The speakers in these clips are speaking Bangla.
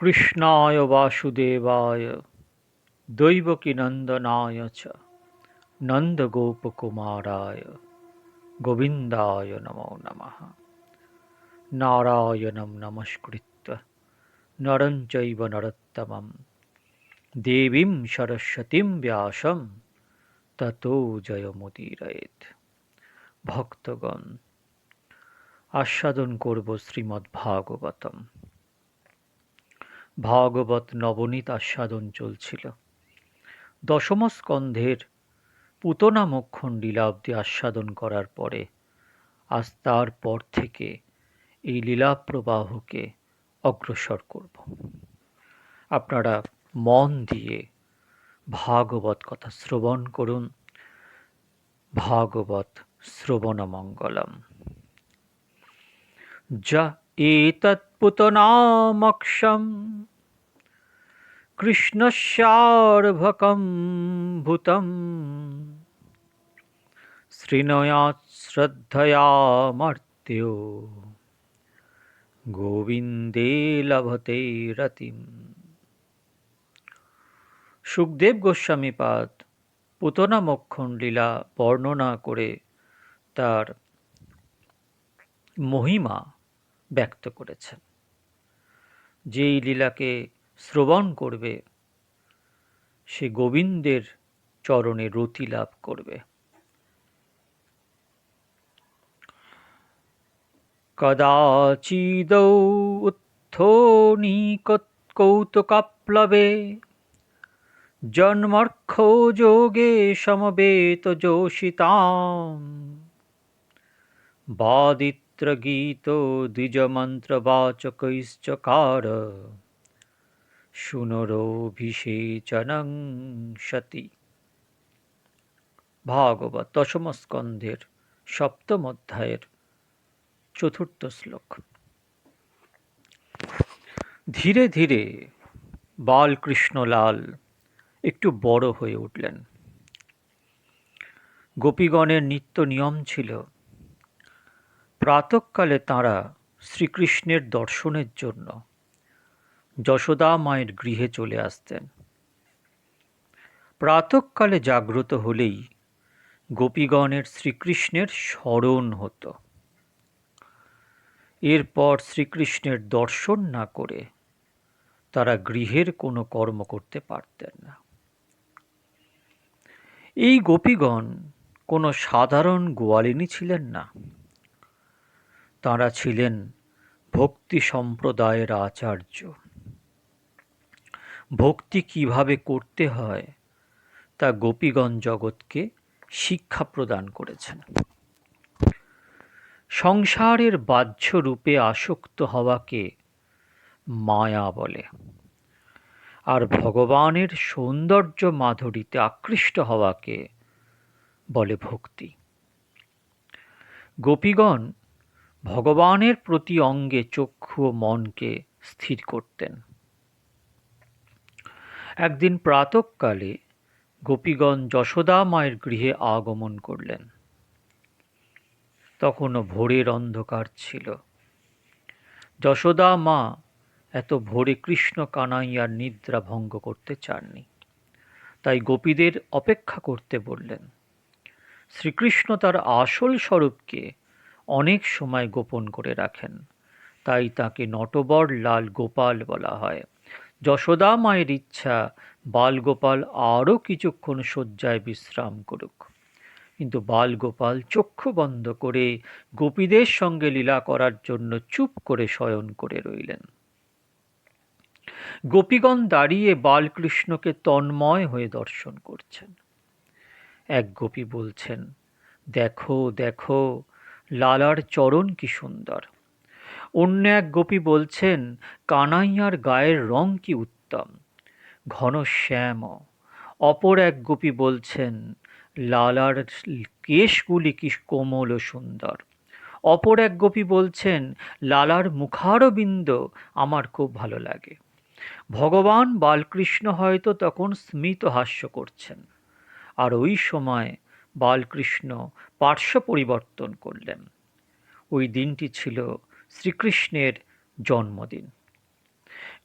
কৃষ্ণায় বাসুদেবায় দৈবকীনন্দনায় চ, নন্দগোপকুমারায়, গোবিন্দায় নমো নমঃ। নারায়ণং নমস্কৃত্য, নরং চৈব নরোত্তমম দেবীং সরস্বতীং ব্যাসং ততো জয়মুদীরয়েত। ভক্তগণ, আস্বাদন করব শ্রীমদ্ ভাগবতম ভাগবত নবনীত আস্বাদন চলছিল। দশম স্কন্ধের পুতনা মোক্ষণ লীলাব্দি আস্বাদন করার পরে, আজ তার পর থেকে এই লীলা প্রবাহকে অগ্রসর করব। আপনারা মন দিয়ে ভাগবত কথা শ্রবণ করুন। ভাগবত শ্রবণমঙ্গলম। যা পুতনামক্ষম কৃষ্ণস্যার্ভকম ভূতম শ্রৃণয়া শ্রদ্ধয়া গোবিন্দে লভতে রতিম সুখদেব গোস্বামীপাদ পুতনা মক্ষণ লীলা বর্ণনা করে তার মহিমা ব্যক্ত করেছেন। যে এই লীলাকে শ্রবণ করবে, সে গোবিন্দের চরণে রতি লাভ করবে। কদাচিদৌ কৌতুকাপ্লবে জন্মর্ষ যোগে সমবেত যোষিতাম বাদিত গীত দ্বিজমন্ত্রবাচকৈশ্চকার শুনরোভিষেচনং সতি। ভাগবত দশম স্কন্ধের সপ্তম অধ্যায়ের চতুর্থ শ্লোক। ধীরে ধীরে বালকৃষ্ণলাল একটু বড় হয়ে উঠলেন। গোপীগণের নিত্য নিয়ম ছিল প্রাতঃকালে তাঁরা শ্রীকৃষ্ণের দর্শনের জন্য যশোদা মায়ের গৃহে চলে আসতেন। প্রাতঃকালে জাগ্রত হলেই গোপীগণের শ্রীকৃষ্ণের স্মরণ হতো। এরপর শ্রীকৃষ্ণের দর্শন না করে তারা গৃহের কোনো কর্ম করতে পারতেন না। এই গোপীগণ কোনো সাধারণ গোয়ালিনী ছিলেন না। তাঁরা ছিলেন ভক্তি সম্প্রদায়ের আচার্য। ভক্তি কীভাবে করতে হয়, তা গোপীগণ জগৎকে শিক্ষা প্রদান করেছেন। সংসারের বাহ্য রূপে আসক্ত হওয়াকে মায়া বলে আর ভগবানের সৌন্দর্য মাধুরীতে আকৃষ্ট হওয়াকে বলে ভক্তি। গোপীগণ ভগবানের প্রতি অঙ্গে চক্ষু ও মনকে স্থির করতেন। একদিন প্রাতকালে গোপীগণ যশোদা মায়ের গৃহে আগমন করলেন। তখনও ভোরের অন্ধকার ছিল। যশোদা মা এত ভোরে কৃষ্ণ কানাইয়ার নিদ্রা ভঙ্গ করতে চাননি। তাই গোপীদের অপেক্ষা করতে বললেন, শ্রীকৃষ্ণ তার আসল স্বরূপকে অনেক সময় গোপন করে রাখেন। তাই তাকে নটবর লাল গোপাল বলা হয়। যশোদা মায়ের ইচ্ছা বালগোপাল আরও কিছুক্ষণ শয্যায় বিশ্রাম করুক। কিন্তু বালগোপাল চক্ষু বন্ধ করে গোপীদের সঙ্গে লীলা করার জন্য চুপ করে শয়ন করে রইলেন। গোপীগণ দাঁড়িয়ে বালকৃষ্ণকে তন্ময় হয়ে দর্শন করছেন। এক গোপী বলছেন, দেখো দেখো লালার চরণ কি সুন্দর। অন্য এক গোপী বলছেন, কানাইয়ার গায়ের রং কি উত্তম। ঘন শ্যাম। অপর এক গোপী বলছেন, লালার কেশগুলি কি কোমল ও সুন্দর। অপর এক গোপী বলছেন, লালার মুখারবিন্দ আমার খুব ভালো লাগে। ভগবান বালকৃষ্ণ হয়তো তখন স্মিত হাস্য করছেন। আর ওই সময় বালকৃষ্ণ পার্শ্ব পরিবর্তন করলেন। ওই দিনটি ছিল শ্রীকৃষ্ণের জন্মদিন।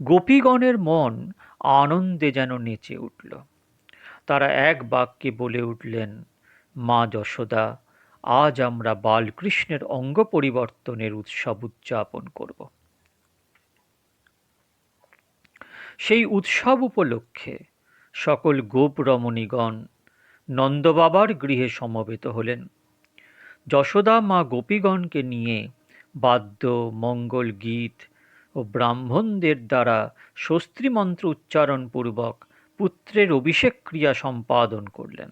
গোপীগণের মন আনন্দে যেন নেচে উঠল। তারা এক বাক্যে বলে উঠলেন, মা যশোদা, আজ আমরা বালকৃষ্ণের অঙ্গ পরিবর্তনের উৎসব উদযাপন করব। সেই উৎসব উপলক্ষে সকল গোপ রমণীগণ নন্দবাবার গৃহে সমবেত হলেন। যশোদা মা গোপীগণকে নিয়ে বাদ্য, মঙ্গল গীত ও ব্রাহ্মণদের দ্বারা স্বস্ত্রীমন্ত্র উচ্চারণপূর্বক পুত্রের অভিষেক ক্রিয়া সম্পাদন করলেন।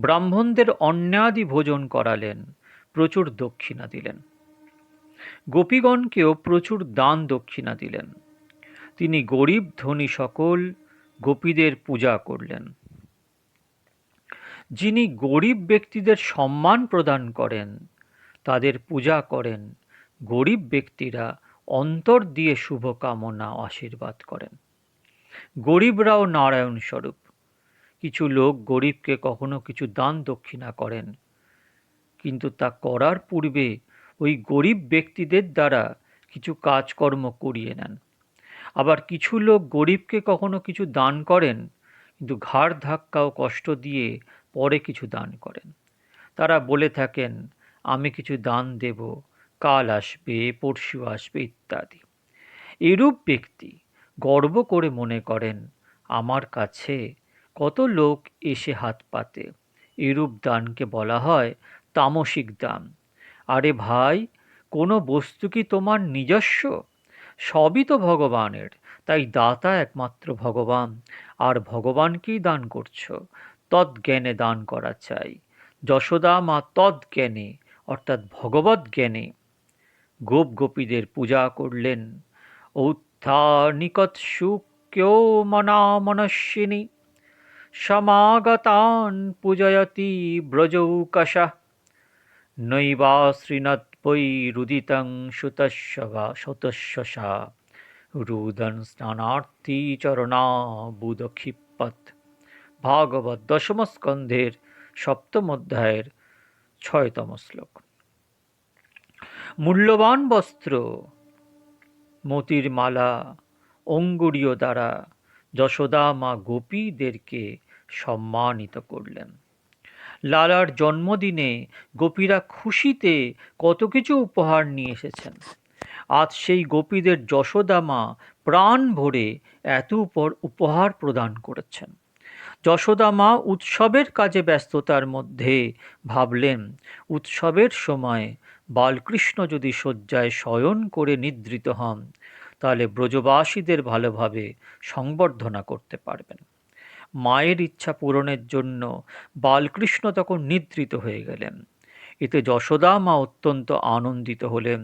ব্রাহ্মণদের অন্যাদি ভোজন করালেন, প্রচুর দক্ষিণা দিলেন। গোপীগণকেও প্রচুর দান দক্ষিণা দিলেন। তিনি গরিব ধনী সকল গোপীদের পূজা করলেন। যিনি গরিব ব্যক্তিদের সম্মান প্রদান করেন, তাদের পূজা করেন, গরিব ব্যক্তিরা অন্তর দিয়ে শুভকামনা আশীর্বাদ করেন। গরিবরাও নারায়ণ স্বরূপ কিছু লোক গরিবকে কখনো কিছু দান দক্ষিণা করেন, কিন্তু তা করার পূর্বে ওই গরিব ব্যক্তিদের দ্বারা কিছু কাজকর্ম করিয়ে নেন। আবার কিছু লোক গরিবকে কখনো কিছু দান করেন, কিন্তু ঘাড় ধাক্কা ও কষ্ট দিয়ে পরে কিছু দান করেন। তারা বলে থাকেন, আমি কিছু দান দেব, কাল আসবে, পরশু আসবে, ইত্যাদি। এরূপ ব্যক্তি গর্ব করে মনে করেন, আমার কাছে কত লোক এসে হাত পাতে। এরূপ দানকে বলা হয় তামসিক দান। আরে ভাই, কোনো বস্তু কি তোমার নিজস্ব? সবই তো ভগবানের, তাই দাতা একমাত্র ভগবান। আর ভগবানকেই দান করছ তৎজ্ঞানে দান করা চাই। যশোদা মা তৎজ্ঞানে অর্থাৎ ভগবত জ্ঞানে। গোপ গোপীদের পূজা করলেন। ঔত্থানিকৎ সুক্যো মনা মনস্বিনী সমাগতান পূজয়তি ব্রজৌকশা সুতস্য বা শতস্যসা রুদন স্নানার্থী চরণাবুদক্ষিপত ভাগবত দশম স্কন্ধের সপ্তম অধ্যায়ের ছয়তম শ্লোক। মূল্যবান বস্ত্র মতির মালা অঙ্গুরীয় দ্বারা যশোদা মা গোপীদেরকে সম্মানিত করলেন। লালার জন্মদিনে গোপীরা খুশিতে কত কিছু উপহার নিয়ে এসেছেন। আজ সেই গোপীদের যশোদা মা প্রাণ ভরে এত উপর উপহার প্রদান করেছেন। যশোদা মা উৎসবের কাজে ব্যস্ততার মধ্যে ভাবলেন, উৎসবের সময় বালকৃষ্ণ যদি শয্যায় শয়ন করে নিদ্রিত হন, তাহলে ব্রজবাসীদের ভালোভাবে সংবর্ধনা করতে পারবেন। মায়ের ইচ্ছা পূরণের জন্য বালকৃষ্ণ তখন নিদ্রিত হয়ে গেলেন। এতে যশোদা মা অত্যন্ত আনন্দিত হলেন।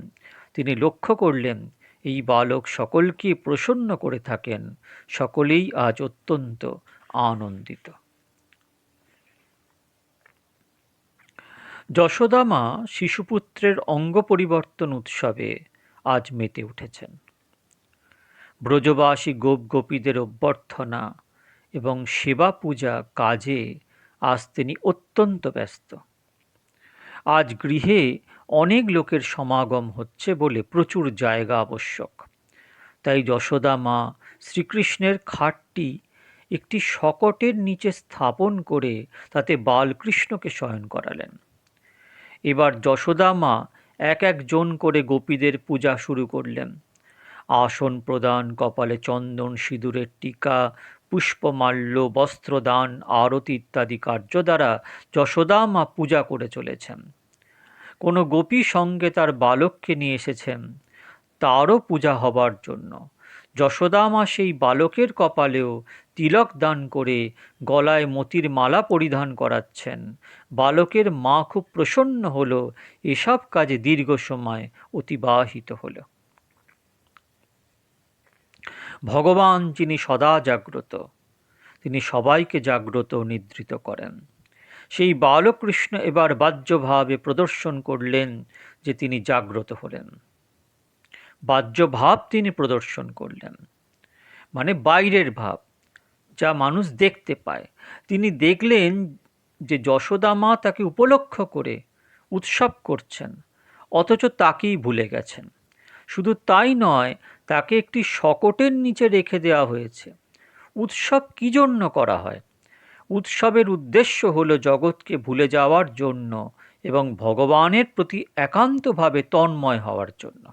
তিনি লক্ষ্য করলেন, এই বালক সকলকে প্রসন্ন করে থাকেন। সকলেই আজ অত্যন্ত আনন্দিত। যশোদা মা শিশুপুত্রের অঙ্গ পরিবর্তন উৎসবে আজ মেতে উঠেছেন। ব্রজবাসী গোপ গোপীদের অভ্যর্থনা এবং সেবা পূজা কাজে আজ তিনি অত্যন্ত ব্যস্ত। আজ গৃহে অনেক লোকের সমাগম হচ্ছে বলে প্রচুর জায়গা আবশ্যক। তাই যশোদা মা শ্রীকৃষ্ণের খাটটি একটি শকটের নিচে স্থাপন করে তাতে বালকৃষ্ণকে শয়ন করালেন। এবার যশোদা মা এক একজন করে গোপীদের পূজা শুরু করলেন। আসন প্রদান, কপালে চন্দন, সিঁদুরের টিকা, পুষ্পমাল্য, বস্ত্রদান, আরতি ইত্যাদি কার্য দ্বারা যশোদা মা পূজা করে চলেছেন। কোনো গোপী সঙ্গে তার বালককে নিয়ে এসেছেন, তারও পূজা হবার জন্য। যশোদা মা সেই বালকের কপালেও তিলক দান করে গলায় মতির মালা পরিধান করাচ্ছেন। বালকের মা খুব প্রসন্ন হলো, এসব কাজে দীর্ঘ সময় অতিবাহিত হলো। ভগবান যিনি সদা জাগ্রত, তিনি সবাইকে জাগ্রত নিদ্রিত করেন। সেই বালকৃষ্ণ এবার বাহ্যভাবে প্রদর্শন করলেন যে তিনি জাগ্রত হলেন। বাহ্যভাব তিনি প্রদর্শন করলেন। মানে বাইরের ভাব। যা মানুষ দেখতে পায়। তিনি দেখলেন যে যশোদা মা তাকে উপলক্ষ করে উৎসব করছেন, অথচ তাকেই ভুলে গেছেন। শুধু তাই নয়, তাকে একটি শকটের নিচে রেখে দেওয়া হয়েছে। উৎসব কী জন্য করা হয়? উৎসবের উদ্দেশ্য হল জগৎকে ভুলে যাওয়ার জন্য এবং ভগবানের প্রতি একান্তভাবে তন্ময় হওয়ার জন্য।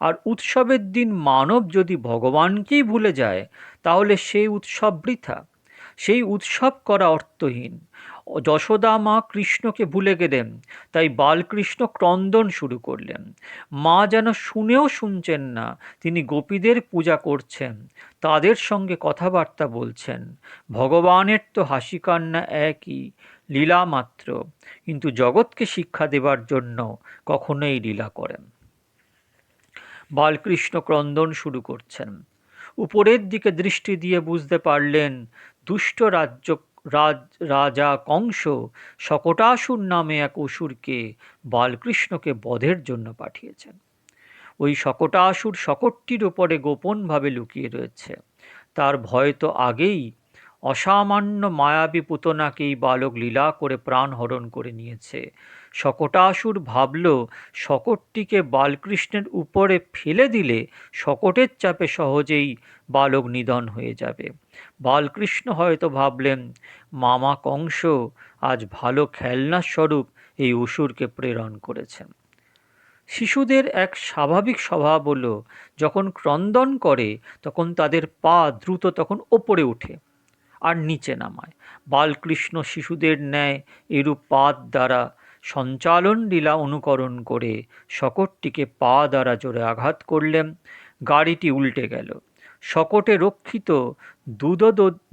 আর উৎসবের দিন মানব যদি ভগবানকেই ভুলে যায়, তাহলে সেই উৎসব বৃথা। সেই উৎসব করা অর্থহীন। যশোদা মা কৃষ্ণকে ভুলে গেলেন, তাই বালকৃষ্ণ ক্রন্দন শুরু করলেন। মা যেন শুনেও শুনছেন না, তিনি গোপীদের পূজা করছেন, তাদের সঙ্গে কথাবার্তা বলছেন। ভগবানের তো হাসি কান্না একই, লীলা মাত্র। কিন্তু জগৎকে শিক্ষা দেবার জন্য কখনোই লীলা করেন। বালকৃষ্ণ ক্রন্দন শুরু করছেন। উপরের দিকে দৃষ্টি দিয়ে বুঝতে পারলেন, দুষ্ট রাজ্য, রাজ, রাজা কংস শকটাসুর নামে এক অসুরকে বালকৃষ্ণকে বধের জন্য পাঠিয়েছেন। ওই শকটাসুর শকটটির ওপরে গোপনভাবে লুকিয়ে রয়েছে। তার ভয় তো আগেই অসামান্য মায়াবী পুতনাকেই বালক লীলা করে প্রাণ হরণ করে নিয়েছে। শকটাসুর ভাবল, শকটটিকে বালকৃষ্ণের উপরে ফেলে দিলে শকটের চাপে সহজেই বালক নিধন হয়ে যাবে। বালকৃষ্ণ হয়তো ভাবলেন, মামা কংস, আজ ভালো খেলনার স্বরূপ এই অসুরকে প্রেরণ করেছেন শিশুদের এক স্বাভাবিক স্বভাব হলো, যখন ক্রন্দন করে, তখন তাদের পা দ্রুত তখন ওপরে ওঠে। আর নিচে নামায়। বালকৃষ্ণ শিশুদের ন্যায় এরূপ পাত দ্বারা সঞ্চালন লীলা অনুকরণ করে শকটটিকে পা দ্বারা জোরে আঘাত করলেন। গাড়িটি উল্টে গেল। শকটে রক্ষিত দুধ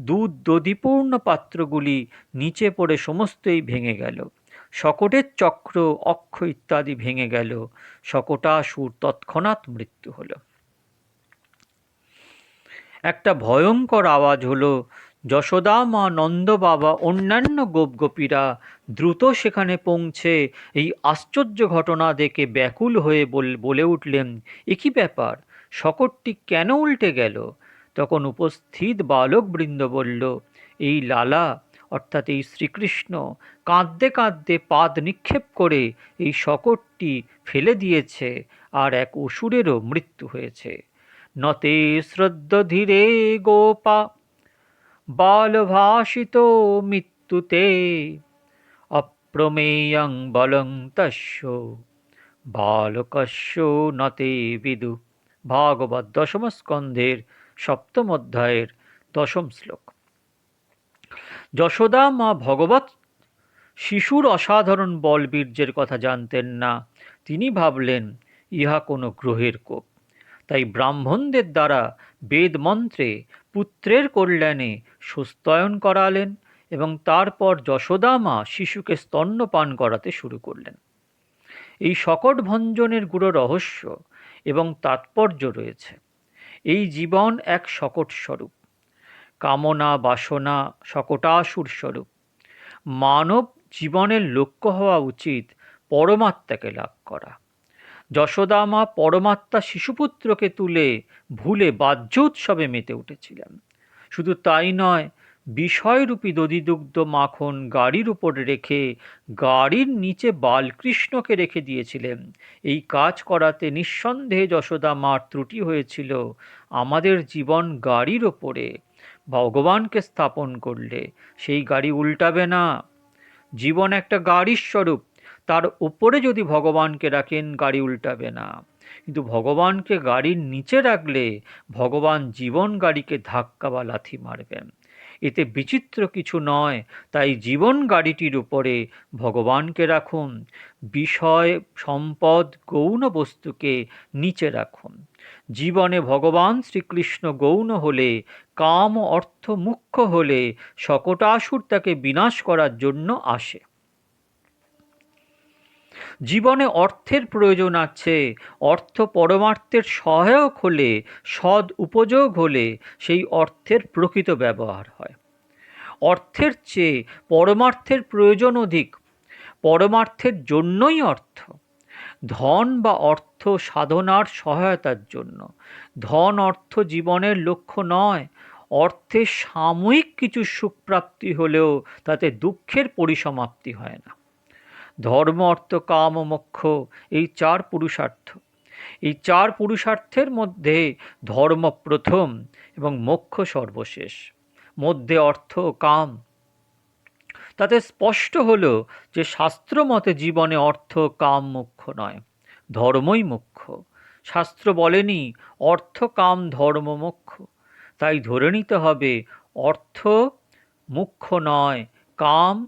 দুধ দধিপূর্ণ পাত্রগুলি নিচে পড়ে সমস্তই ভেঙে গেল। শকটের চক্র, অক্ষ ইত্যাদি ভেঙে গেল। শকটাসুর তৎক্ষণাৎ মৃত্যু হল। একটা ভয়ঙ্কর আওয়াজ হলো যশোদা মা নন্দ বাবা অন্যান্য গোপগোপীরা দ্রুত সেখানে পৌঁছে এই আশ্চর্য ঘটনা দেখে ব্যাকুল হয়ে বলে উঠলেন একই ব্যাপার? শকটটি কেন উল্টে গেল? তখন উপস্থিত বালকবৃন্দ বলল, এই লালা, অর্থাৎ এই শ্রীকৃষ্ণ, কাঁদতে কাঁদতে পাদ নিক্ষেপ করে এই শকটটি ফেলে দিয়েছে আর এক অসুরেরও মৃত্যু হয়েছে। নতে শ্রদ্ধ ধীরে গোপা বালভাষিত মৃত্যুতে অপ্রমেয়ং বলং তস্য বালকস্য নতে বিদু ভাগবত দশম স্কন্ধের সপ্তম অধ্যায়ের দশম শ্লোক যশোদা মা ভগবত শিশুর অসাধারণ বলবীর্যের কথা জানতেন না। তিনি ভাবলেন, ইহা কোনো গ্রহের কোপ। তাই ব্রাহ্মণদের দ্বারা বেদ মন্ত্রে পুত্রের কল্যাণে সুস্তয়ন করালেন এবং তারপর যশোদা মা শিশুকে স্তন্যপান করাতে শুরু করলেন। এই শকট ভঞ্জনের গুরু রহস্য এবং তাৎপর্য রয়েছে। এই জীবন এক শকট স্বরূপ। কামনা বাসনা শকটাসুর স্বরূপ। মানব জীবনের লক্ষ্য হওয়া উচিত পরমাত্মাকে লাভ করা। যশোদা মা পরমাত্মা শিশুপুত্রকে তুলে ভুলে বাহ্য উৎসবে মেতে উঠেছিলেন। শুধু তাই নয়, বিষয়রূপী দধিদুগ্ধ মাখন গাড়ির উপর রেখে গাড়ির নিচে বালকৃষ্ণকে রেখে দিয়েছিলেন। এই কাজ করাতে নিঃসন্দেহে যশোদা মার ত্রুটি হয়েছিল আমাদের জীবন গাড়ির ওপরে। ভগবানকে স্থাপন করলে সেই গাড়ি উল্টাবে না। জীবন একটা গাড়ির স্বরূপ। তার উপরে যদি ভগবানকে রাখেন, গাড়ি উল্টাবে না। কিন্তু ভগবানকে গাড়ির নিচে রাখলে ভগবান জীবন গাড়িকে ধাক্কা বা লাথি মারবেন এতে বিচিত্র কিছু নয়, তাই জীবন গাড়িটির উপরে ভগবানকে রাখুন। বিষয়, সম্পদ, গৌণ বস্তুকে নিচে রাখুন। জীবনে ভগবান শ্রীকৃষ্ণ গৌণ হলে, কাম অর্থ মুখ্য হলে শকটাসুর তাকে বিনাশ করার জন্য আসে। জীবনে অর্থের প্রয়োজন আছে। অর্থ পরমার্থের সহায়ক হলে সদ উপযোগ হলে সেই অর্থের প্রকৃত ব্যবহার হয়। অর্থের চেয়ে পরমার্থের প্রয়োজন অধিক। পরমার্থের জন্যই অর্থ। ধন বা অর্থ সাধনার সহায়তার জন্য। ধন অর্থ জীবনের লক্ষ্য নয়। অর্থের সাময়িক কিছু সুখপ্রাপ্তি হলেও তাতে দুঃখের পরিসমাপ্তি হয় না। ধর্ম, অর্থ, কাম ও মোক্ষ, এই চার পুরুষার্থ। এই চার পুরুষার্থের মধ্যে ধর্ম প্রথম এবং মোক্ষ সর্বশেষ। মধ্যে অর্থ, কাম। তাতে স্পষ্ট হলো যে শাস্ত্র মতে জীবনে অর্থ, কাম মুখ্য নয়, ধর্মই মুখ্য শাস্ত্র বলেনি, অর্থ, কাম, ধর্ম মুখ্য তাই ধরে নিতে হবে, অর্থ মুখ্য নয়, কাম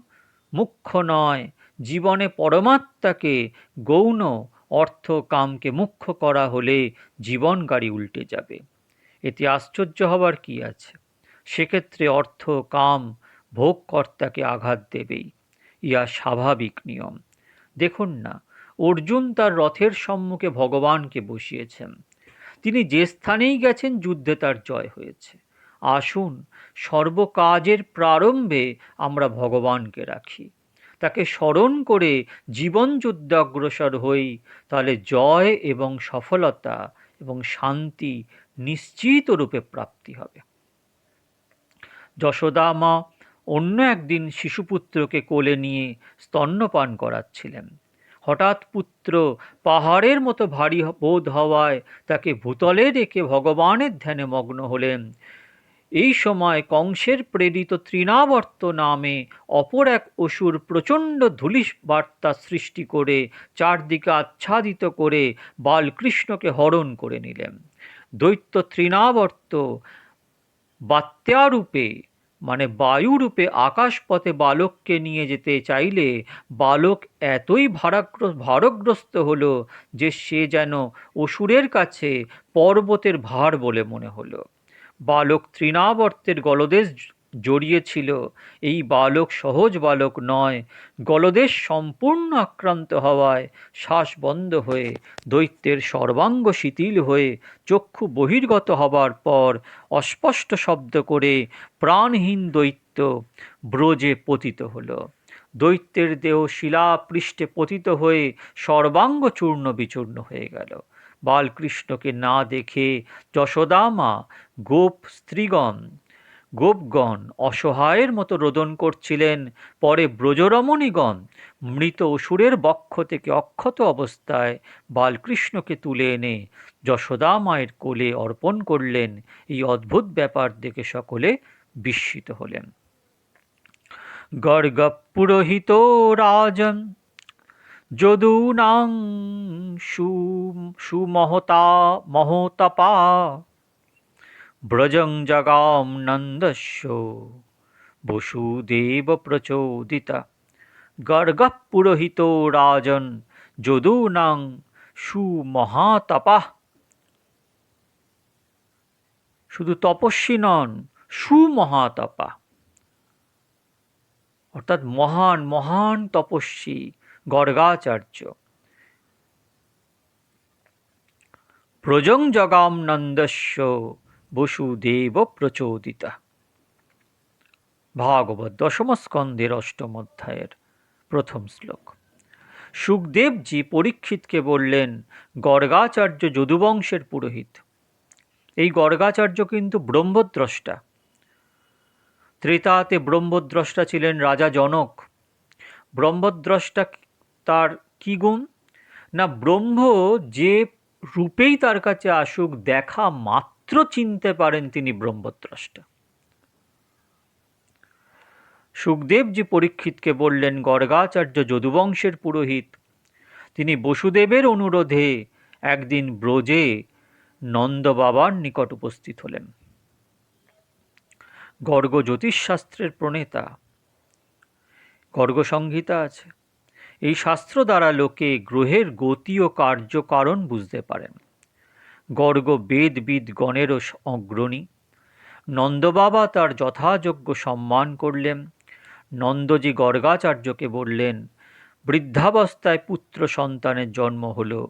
মুখ্য নয় জীবনে পরমাত্মাকে গৌণ অর্থ কামকে মুখ্য করা হলে জীবন গাড়ি উল্টে যাবে। এতে আশ্চর্য হবার কি আছে? সেক্ষেত্রে অর্থ কাম ভোগকর্তাকে আঘাত দেবেই। ইয়া স্বাভাবিক নিয়ম। দেখুন না, অর্জুন তার রথের সম্মুখে ভগবানকে বসিয়েছেন। তিনি যে স্থানেই গেছেন, যুদ্ধে তার জয় হয়েছে। আসুন, সর্বকাজের প্রারম্ভে আমরা ভগবানকে রাখি। তাকে স্মরণ করে জীবন অগ্রসর হই। তাহলে জয় এবং সফলতা এবং শান্তি নিশ্চিত রূপে প্রাপ্তি হবে। যশোদা মা অন্য একদিন শিশুপুত্রকে কোলে নিয়ে স্তন্যপান করাচ্ছিলেন। হঠাৎ পুত্র পাহাড়ের মতো ভারী বোধ হওয়ায় তাকে ভূতলে রেখে ভগবানের ধ্যানে মগ্ন হলেন। এই সময় কংসের প্রেরিত তৃণাবর্ত নামে অপর এক অসুর প্রচণ্ড ধুলিস বার্তা সৃষ্টি করে চারদিকে আচ্ছাদিত করে বালকৃষ্ণকে হরণ করে নিলেন। দৈত্য তৃণাবর্ত বাত্যারূপে মানে বায়ুরূপে আকাশপথে বালককে নিয়ে যেতে চাইলে বালক এতই ভারাগ্র, ভারগ্রস্ত হলো যে সে যেন অসুরের কাছে পর্বতের ভার বলে মনে হলো। বালক তৃণাবর্তের গলদেশ জড়িয়েছিল। এই বালক সহজ বালক নয়। গলদেশ সম্পূর্ণ আক্রান্ত হওয়ায় শ্বাস বন্ধ হয়ে, দৈত্যের সর্বাঙ্গ শিথিল হয়ে চক্ষু বহির্গত হবার পর অস্পষ্ট শব্দ করে প্রাণহীন দৈত্য ব্রজে পতিত হলো। দৈত্যের দেহ শিলা পৃষ্ঠে পতিত হয়ে সর্বাঙ্গ চূর্ণ বিচূর্ণ হয়ে গেল। বালকৃষ্ণকে না দেখে যশোদামা গোপ স্ত্রীগণ। গোপগণ অসহায়ের মতো রোদন করছিলেন। পরে ব্রজরমণীগণ মৃত অসুরের বক্ষ থেকে অক্ষত অবস্থায় বালকৃষ্ণকে তুলে এনে যশোদা মায়ের কোলে অর্পণ করলেন। এই অদ্ভুত ব্যাপার দেখে সকলে বিস্মিত হলেন। গর্গ পুরোহিত রাজন, যদূনাং সুমহতা, মহতপা ব্রজং জগাম নন্দস্য। বসুদেব প্রচোদিতা। গর্গ পুরোহিত রাজন যদূনাং সুমহাতপা। শুধু তপস্বী নন, সুমহাতপা। অর্থাৎ মহান মহান তপস্বী, গর্গাচার্য। প্রজং জগাম নন্দস্য। বসুদেব প্রচোদিতা ভাগবত দশম স্কন্ধের অষ্টম অধ্যায়ের প্রথম শ্লোক। সুখদেবজি পরীক্ষিতকে বললেন, গর্গাচার্য যদুবংশের পুরোহিত। এই গর্গাচার্য কিন্তু ব্রহ্মদ্রষ্টা। ত্রেতাতে ব্রহ্মদ্রষ্টা ছিলেন রাজা জনক। ব্রহ্মদ্রষ্টা তার কি গুণ? না, ব্রহ্ম যে রূপেই তার কাছে আসুক, দেখা মাত্র চিনতে পারেন তিনি ব্রহ্মদ্রষ্টা সুখদেবজি পরীক্ষিতকে বললেন, গর্গাচার্য যদুবংশের পুরোহিত, তিনি বসুদেবের অনুরোধে একদিন ব্রজে নন্দ বাবার নিকট উপস্থিত হলেন। গর্গ জ্যোতিষশাস্ত্রের প্রণেতা, গর্গ সংহিতা আছে। এই শাস্ত্র দ্বারা লোকে গ্রহের গতি ও কার্যকারণ বুঝতে পারেন। গর্গ বেদবিদ গণেরও অগ্রণী। নন্দবাবা তার যথাযোগ্য সম্মান করলেন। নন্দজি গর্গাচার্যকে বললেন, বৃদ্ধাবস্থায় পুত্র সন্তানের জন্ম হল।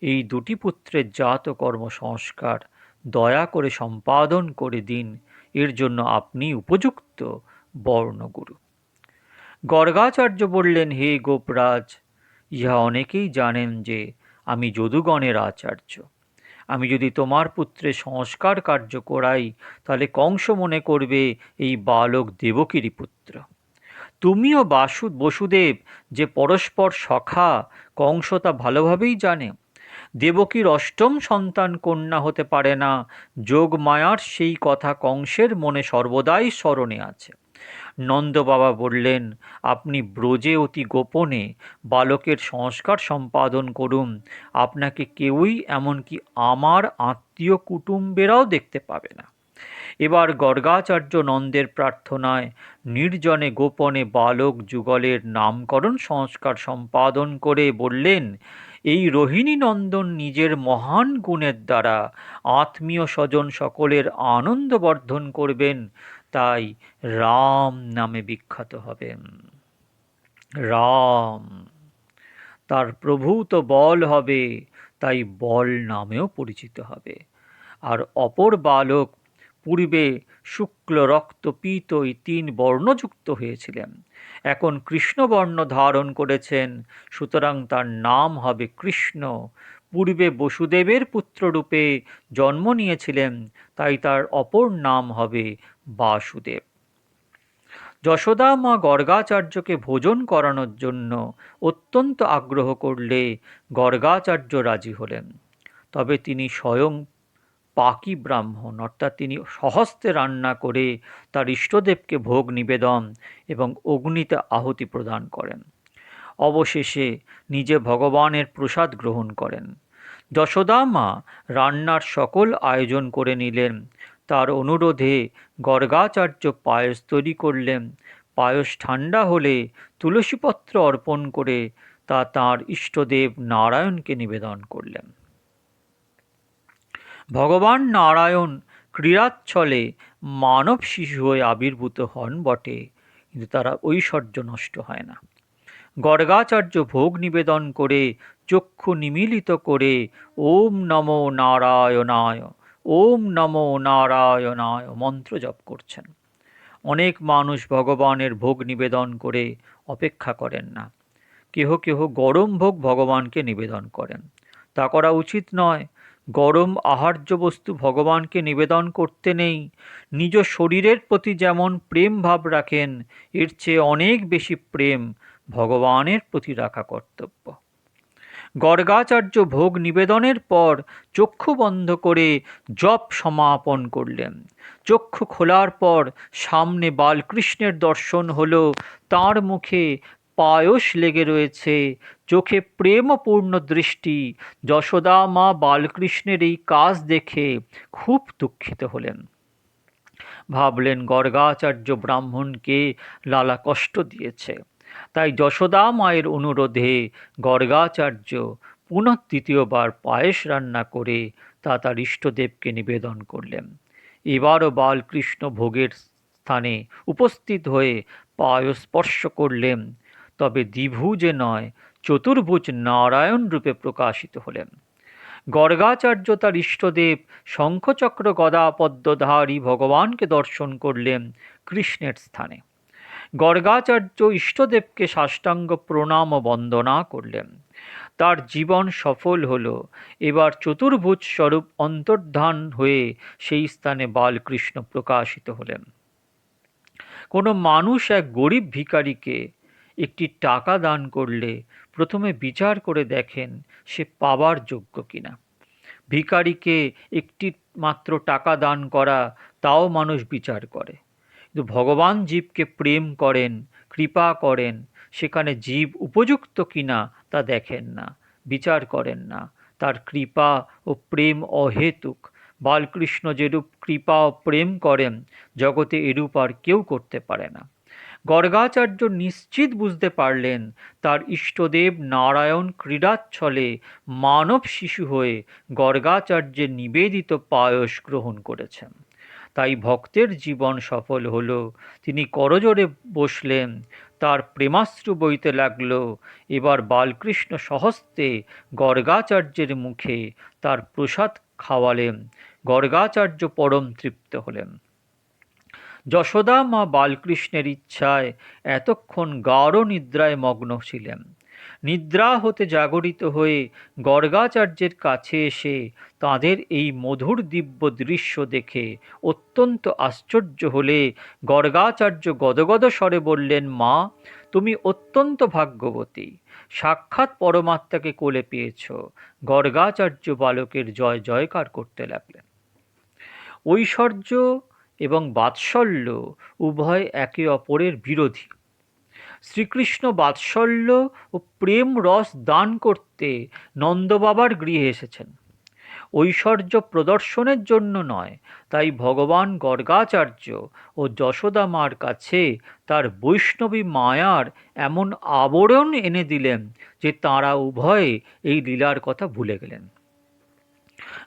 এই দুটি পুত্রের জাত কর্ম সংস্কার দয়া করে সম্পাদন করে দিন। এর জন্য আপনি উপযুক্ত বর্ণগুরু। গর্গাচার্য বললেন, হে গোপরাজ, ইহা অনেকেই জানেন যে আমি যদুগণের আচার্য। আমি যদি তোমার পুত্রের সংস্কার কার্য করাই, তাহলে কংস মনে করবে এই বালক দেবকিরি পুত্র। তুমিও বাসু, বসুদেব, যে পরস্পর সখা, কংস তা ভালোভাবেই জানে। দেবকীর অষ্টম সন্তান কন্যা হতে পারে না। যোগ মায়ার সেই কথা কংসের মনে সর্বদাই স্মরণে আছে। নন্দ বাবা বললেন, আপনি ব্রজে অতি গোপনে বালকের সংস্কার সম্পাদন করুন। আপনাকে কেউই এমনকি আমার আত্মীয় কুটুম্বেরাও দেখতে পাবে না। এবার গর্গাচার্য নন্দের প্রার্থনায় নির্জনে গোপনে বালক যুগলের নামকরণ সংস্কার সম্পাদন করে বললেন, এই রোহিণী নন্দন নিজের মহান গুণের দ্বারা আত্মীয় স্বজন সকলের আনন্দ বর্ধন করবেন। তাই রাম নামে বিখ্যাত হবেন রাম, তার প্রভূত বল হবে, তাই বল নামেও পরিচিত হবে। আর অপর বালক পূর্বে শুক্ল রক্ত পীত এই তিন বর্ণযুক্ত হয়েছিলেন। এখন কৃষ্ণবর্ণ ধারণ করেছেন, সুতরাং তার নাম হবে কৃষ্ণ। পূর্বে বসুদেবের পুত্ররূপে জন্ম নিয়েছিলেন, তাই তার অপর নাম হবে বাসুদেব। যশোদা মা গর্গাচার্যকে ভোজন করানোর জন্য অত্যন্ত আগ্রহ করলে গর্গাচার্য রাজি হলেন। তবে তিনি স্বয়ং পাকি ব্রাহ্মণ, অর্থাৎ তিনি সহস্তে রান্না করে তার ইষ্টদেবকে ভোগ নিবেদন এবং অগ্নিতে আহুতি প্রদান করেন। অবশেষে নিজে ভগবানের প্রসাদ গ্রহণ করেন। যশোদা মা রান্নার সকল আয়োজন করে নিলেন তার অনুরোধে গর্গাচার্য পায়েস তৈরি করলেন। পায়েস ঠান্ডা হলে তুলসীপত্র অর্পণ করে তা তাঁর ইষ্টদেব নারায়ণকে নিবেদন করলেন। ভগবান নারায়ণ ক্রীড়াচ্ছলে মানব শিশু হয়ে আবির্ভূত হন বটে, কিন্তু তারা ঐশ্বর্য নষ্ট হয় না। গর্গাচার্য ভোগ নিবেদন করে চক্ষু নিমিলিত করে ওম নমো নারায়ণায় ওম নমো নারায়ণায় মন্ত্র জপ করছেন। অনেক মানুষ ভগবানের ভোগ নিবেদন করে অপেক্ষা করেন না। কেহ কেহ গরম ভোগ ভগবানকে নিবেদন করেন। তা করা উচিত নয়। গরম আহার্য বস্তু ভগবানকে নিবেদন করতে নেই। নিজ শরীরের প্রতি যেমন প্রেম ভাব রাখেন, এর চেয়ে অনেক বেশি প্রেম ভগবানের প্রতি রাখা কর্তব্য। গর্গাচার্য ভোগ নিবেদনের পর চক্ষু বন্ধ করে জপ সমাপন করলেন। চক্ষু খোলার পর সামনে বালকৃষ্ণের দর্শন হলো, তার মুখে পায়স লেগে রয়েছে, চোখে প্রেমপূর্ণ দৃষ্টি। যশোদা মা বালকৃষ্ণের এই কাজ দেখে খুব দুঃখিত হলেন। ভাবলেন গর্গাচার্য ব্রাহ্মণকে লালা কষ্ট দিয়েছে। তাই যশোদা মায়ের অনুরোধে গর্গাচার্য পুনঃ দ্বিতীয়বার পায়েস রান্না করে তা তার ইষ্টদেবকে নিবেদন করলেন। এবারও বালকৃষ্ণ ভোগের স্থানে উপস্থিত হয়ে পায়স স্পর্শ করলেন, তবে দ্বিভুজে নয়, চতুর্ভুজ নারায়ণ রূপে প্রকাশিত হলেন। গর্গাচার্য তার ইষ্টদেব শঙ্খচক্র গদা পদ্মধারী ভগবানকে দর্শন করলেন কৃষ্ণের স্থানে। গর্গাচার্য ইষ্টদেবকে সাষ্টাঙ্গ প্রণাম ও বন্দনা করলেন। তার জীবন সফল হল। এবার চতুর্ভুজ স্বরূপ অন্তর্ধান হয়ে সেই স্থানে বালকৃষ্ণ প্রকাশিত হলেন। কোনো মানুষ এক গরিব ভিকারিকে একটি টাকা দান করলে প্রথমে বিচার করে দেখেন সে পাবার যোগ্য কিনা। ভিকারিকে একটি মাত্র টাকা দান করা, তাও মানুষ বিচার করে। কিন্তু ভগবান জীবকে প্রেম করেন, কৃপা করেন, সেখানে জীব উপযুক্ত কিনা তা দেখেন না, বিচার করেন না। তার কৃপা ও প্রেম অহেতুক। বালকৃষ্ণ যেরূপ কৃপা ও প্রেম করেন, জগতে এরূপ আর কেউ করতে পারে না। গর্গাচার্য নিশ্চিত বুঝতে পারলেন, তার ইষ্টদেব নারায়ণ ক্রীড়াচ্ছলে মানব শিশু হয়ে গর্গাচার্যের নিবেদিত পায়স গ্রহণ করেছেন। তাই ভক্তের জীবন সফল হল। তিনি করজোরে বসলেন, তার প্রেমাশ্রু বইতে লাগল। এবার বালকৃষ্ণ সহস্তে গর্গাচার্যের মুখে তার প্রসাদ খাওয়ালেন। গর্গাচার্য পরম তৃপ্ত হলেন। যশোদা মা বালকৃষ্ণের ইচ্ছায় এতক্ষণ গাঢ় নিদ্রায় মগ্ন ছিলেন। নিদ্রা হতে জাগরিত হয়ে গর্গাচার্যের কাছে এসে তাদের এই মধুর দিব্য দৃশ্য দেখে অত্যন্ত আশ্চর্য হলে গর্গাচার্য গদগদ স্বরে বললেন, মা, তুমি অত্যন্ত ভাগ্যবতী। সাক্ষাৎ পরমাত্মাকে কোলে পেয়েছ। গর্গাচার্য বালকের জয় জয়কার করতে লাগলেন। ঐশ্বর্য এবং বাৎসল্য উভয় একে অপরের বিরোধী। শ্রীকৃষ্ণ বাৎসল্য ও প্রেম রস দান করতে নন্দবাবার গৃহে এসেছেন। ঐশ্বর্য প্রদর্শনের জন্য নয়, তাই ভগবান গর্গাচার্য ও যশোদা মার কাছে তার বৈষ্ণবী মায়ার এমন আবরণ এনে দিলেন যে তাঁরা উভয়ে এই লীলার কথা ভুলে গেলেন।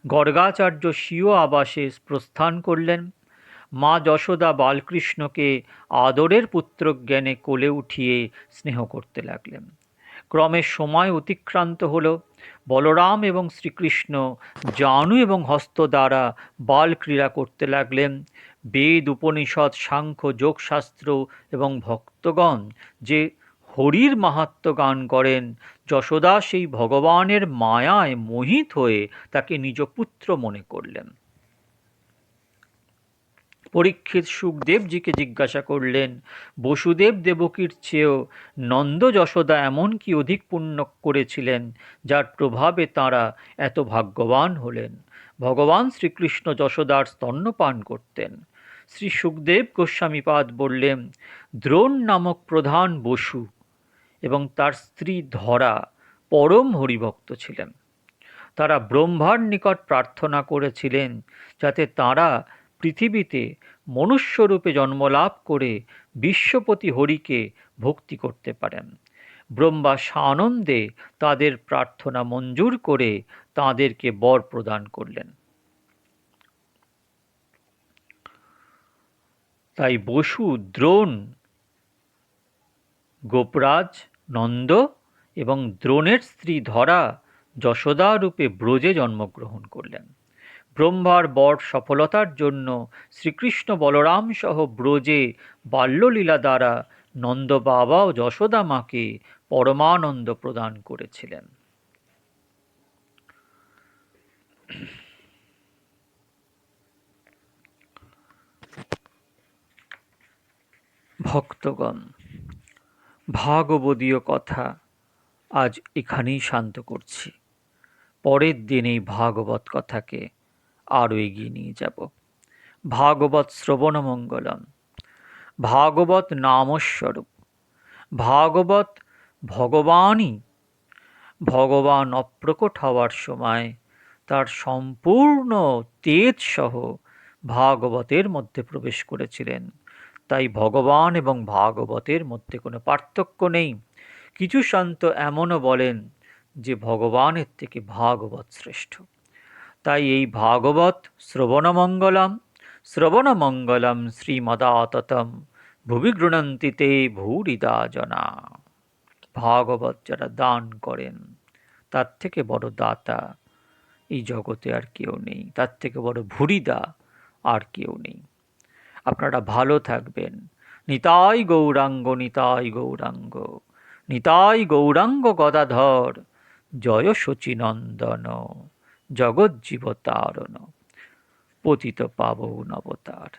গর্গাচার্য স্বীয় আবাসে প্রস্থান করলেন। মা যশোদা বালকৃষ্ণকে আদরের পুত্রজ্ঞানে কোলে উঠিয়ে স্নেহ করতে লাগলেন। ক্রমে সময় অতিক্রান্ত হল। বলরাম এবং শ্রীকৃষ্ণ জানু এবং হস্ত দ্বারা বাল ক্রীড়া করতে লাগলেন। বেদ, উপনিষদ, সাংখ্য, যোগশাস্ত্র এবং ভক্তগণ যে হরির মাহাত্ম গান করেন, যশোদা সেই ভগবানের মায়ায় মোহিত হয়ে তাকে নিজ পুত্র মনে করলেন। পরীক্ষিত সুখদেবজিকে জিজ্ঞাসা করলেন, বসুদেব দেবকীর চেয়েও নন্দ যশোদা এমন কি অধিক পুণ্য করেছিলেন, যার প্রভাবে তাঁরা এত ভাগ্যবান হলেন? ভগবান শ্রীকৃষ্ণ যশোদার স্তন্যপান করতেন। শ্রী সুখদেব গোস্বামীপাদ বললেন, দ্রোণ নামক প্রধান বসু এবং তার স্ত্রী ধরা পরম হরিভক্ত ছিলেন। তারা ব্রহ্মার নিকট প্রার্থনা করেছিলেন যাতে তারা পৃথিবীতে মনুষ্যরূপে জন্মলাভ করে বিশ্বপতি হরিকে ভক্তি করতে পারেন। ব্রহ্মা সানন্দে তাদের প্রার্থনা মঞ্জুর করে তাদেরকে বর প্রদান করলেন। তাই বসু, দ্রোণ, গোপরাজ, নন্দ এবং দ্রোণের স্ত্রী ধরা যশোদা রূপে ব্রজে জন্মগ্রহণ করলেন। ব্রহ্মার বর সফলতার জন্য শ্রীকৃষ্ণ বলরাম সহ ব্রজে বাল্যলীলা দ্বারা নন্দ বাবা ও যশোদা মাকে পরমানন্দ প্রদান করেছিলেন। ভক্তগণ ভাগবদীয় কথা আজ এখানেই শান্ত করছি। পরের দিন এই ভাগবত কথাকে আরও এগিয়ে নিয়ে যাব। ভাগবত শ্রবণমঙ্গলম। ভাগবত নামস্বরূপ। ভাগবত ভগবানই। ভগবান অপ্রকট হওয়ার সময় তার সম্পূর্ণ তেজ সহ ভাগবতের মধ্যে প্রবেশ করেছিলেন। তাই ভগবান এবং ভাগবতের মধ্যে কোনো পার্থক্য নেই। কিছু সন্ত এমনও বলেন যে ভগবানের থেকে ভাগবত শ্রেষ্ঠ। তাই এই ভাগবত শ্রবণমঙ্গলম শ্রবণমঙ্গলম শ্রীমদাততম। ভুবি গৃণন্তিতে ভূরিদা জনা। ভাগবত যারা দান করেন, তার থেকে বড় দাতা এই জগতে আর কেউ নেই। তার থেকে বড় ভুরিদা আর কেউ নেই। আপনারা ভালো থাকবেন। নিতাই গৌরাঙ্গ নিতাই গৌরাঙ্গ। নিতাই গৌরাঙ্গ গদাধর। জয় শচীনন্দন। জগজ্জীব তারণ পতিত পাবন অবতার